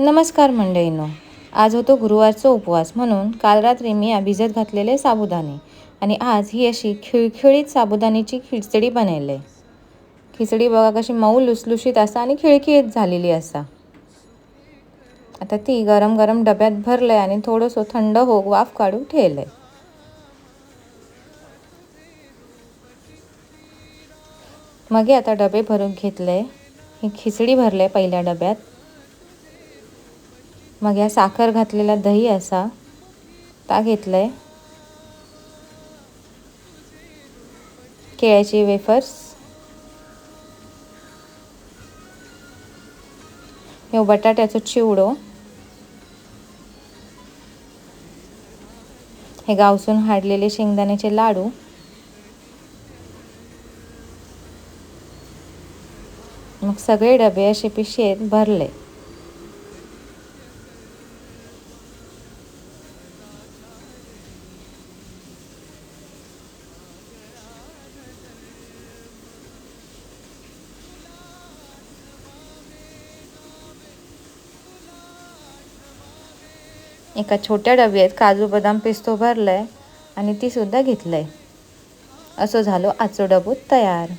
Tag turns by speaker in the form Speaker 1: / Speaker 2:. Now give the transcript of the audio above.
Speaker 1: नमस्कार मंडळींनो. आज होतो गुरुवारचा उपवास म्हणून काल रात्री मी भिजत घातलेले साबुदाणे आणि आज ही अशी खिळखिळीत साबुदाण्याची खिचडी बनवली. आहे खिचडी बघा कशी मऊ लुसलुशीत असा आणि खिळखिळीत झालेली असा. आता ती गरम गरम डब्यात भरलं आहे आणि थोडंसं थंड होक वाफ काढून ठेवलं आहे मग आता डबे भरून घेतले ही खिचडी भरले पहिल्या डब्यात. मग या साखर घातलेला दही असा ता घेतलंय. केळ्याचे वेफर्स. हे बटाट्याचो चिवडो. हे गावसून हाडलेले शेंगदाण्याचे लाडू. मग सगळे डबे असे पिशेत भरले. एका छोट्या डब्यात काजू बदाम पिस्तो भरलं आहे आणि ती सुद्धा घेतलंय. असं झालं आजचं डबू तयार.